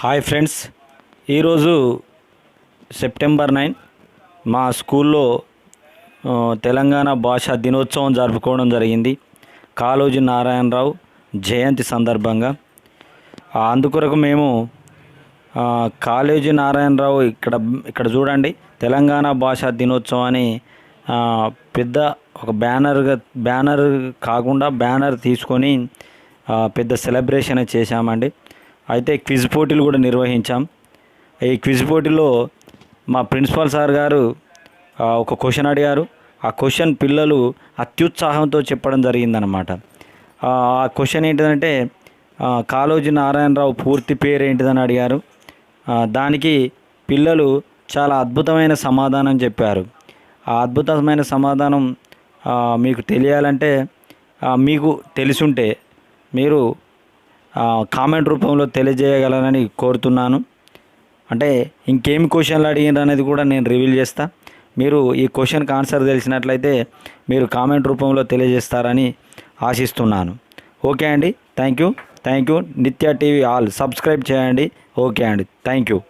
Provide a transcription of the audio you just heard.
Hi friends. ఈరోజు September nine మా స్కూల్లో తెలంగాణ భాషా దినోత్సవం జరుపుకోవడం జరిగింది. కాలోజీ నారాయణరావు జయంతి సందర్భంగా. అందుకొరకు మేము కాలేజీ నారాయణరావు ఇక్కడ ఇక్కడ చూడండి. తెలంగాణ భాషా దినోత్సవం అని పెద్ద ఒక బ్యానర్గా బ్యానర్ కాకుండా బ్యానర్ తీసుకొని పెద్ద సెలబ్రేషన్ చేశామండి. అయితే క్విజ్ పోటీలు కూడా నిర్వహించాం. ఈ క్విజ్ పోటీలో మా ప్రిన్సిపాల్ సార్ గారు ఒక క్వశ్చన్ అడిగారు. ఆ క్వశ్చన్ పిల్లలు అత్యుత్సాహంతో చెప్పడం జరిగిందనమాట ఆ క్వశ్చన్ ఏంటిదంటే కాలోజీ కాళోజీ నారాయణరావు పూర్తి పేరు ఏంటిదని అడిగారు. దానికి పిల్లలు చాలా అద్భుతమైన సమాధానం చెప్పారు. ఆ అద్భుతమైన సమాధానం మీకు తెలియాలంటే మీకు తెలిసుంటే మీరు కామెంట్ రూపంలో తెలియజేయగలరని కోరుతున్నాను. అంటే ఇంకేం క్వశ్చన్లు అడిగినారు అనేది కూడా నేను రివీల్ చేస్తా. మీరు ఈ క్వశ్చన్కి ఆన్సర్ తెలిసినట్లయితే మీరు కామెంట్ రూపంలో తెలియజేస్తారని ఆశిస్తున్నాను. ఓకే అండి. Thank you. Thank you. Nitya TV all. Subscribe చేయండి. ఓకే అండి. Thank you.